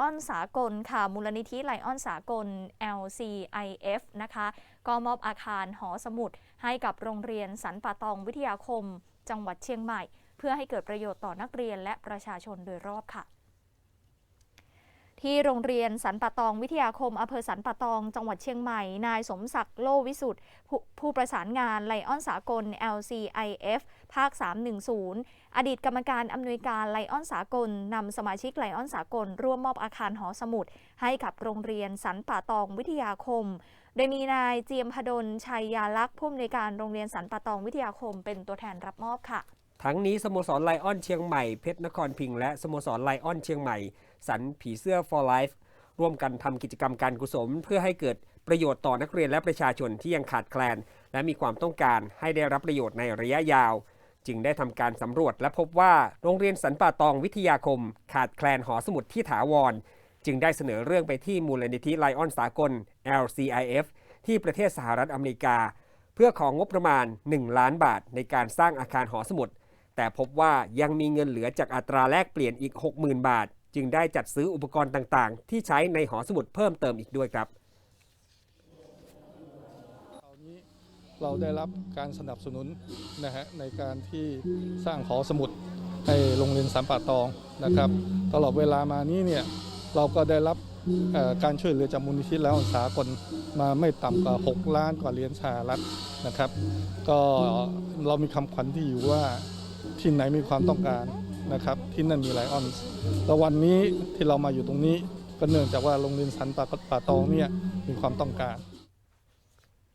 ออนสากลค่ะ มูลนิธิไลออนสากล LCIF นะคะ ก็มอบอาคารหอสมุด ให้กับโรงเรียนสันป่าตองวิทยาคม จังหวัดเชียงใหม่ เพื่อให้เกิดประโยชน์ต่อนักเรียนและประชาชนโดยรอบค่ะ ที่โรงเรียนสันป่าตองวิทยาคมอำเภอสันป่าตอง จังหวัดเชียงใหม่ นายสมศักดิ์โลวิสุทธิ์ผู้ประสานงานไลออนสากล LCIF ภาค 310 อดีตกรรมการอำนวยการไลออนสากลนำสมาชิกไลออนสากล ร่วมมอบอาคารหอสมุด ให้กับโรงเรียนสันป่าตองวิทยาคม โดยมีนายเจียมพดลชัยยาลักษณ์ผู้อำนวยการโรงเรียนสันป่าตองวิทยาคม เป็นตัวแทนรับมอบค่ะ ทั้งนี้สโมสรไลออนเชียงใหม่เพชรนครพิงค์และสโมสรไลออนเชียงใหม่ สันผีเสื้อ for life ร่วมกันทำกิจกรรมการกุศลเพื่อให้เกิดประโยชน์ต่อนักเรียนและประชาชนที่ยังขาดแคลน และมีความต้องการให้ได้รับประโยชน์ในระยะยาว จึงได้ทำการสำรวจและพบว่าโรงเรียนสันป่าตองวิทยาคม ขาดแคลนหอสมุดที่ถาวร จึงได้เสนอเรื่องไปที่มูลนิธิไลออนสากล LCIF ที่ประเทศสหรัฐอเมริกา เพื่อของงบประมาณ 1 ล้านบาทในการสร้างอาคารหอสมุด แต่พบว่ายังมีเงินเหลือจากอัตราแลกเปลี่ยนอีก 60,000 บาท จึงได้จัดซื้ออุปกรณ์ต่างๆ ที่ใช้ในหอสมุดเพิ่มเติมอีกด้วยครับครานี้เราได้รับการสนับสนุนนะฮะในการที่สร้างหอสมุดให้โรงเรียนสามป่าตองนะครับ ตลอดเวลามานี้เนี่ยเราก็ได้รับการช่วยเหลือจากมูลนิธิแล้วสากลมาไม่ต่ำกว่า 6 ล้านกว่าเหรียญสหรัฐนะครับ ก็เรามีคำขวัญที่อยู่ว่า ที่ไหนมีความต้องการนะครับ ที่นั่นมีไลออนแล้ววันนี้ที่เรามาอยู่ตรงนี้ก็เนื่องจากว่าโรงเรียนสันป่าป่าตองเนี่ยมีความต้องการ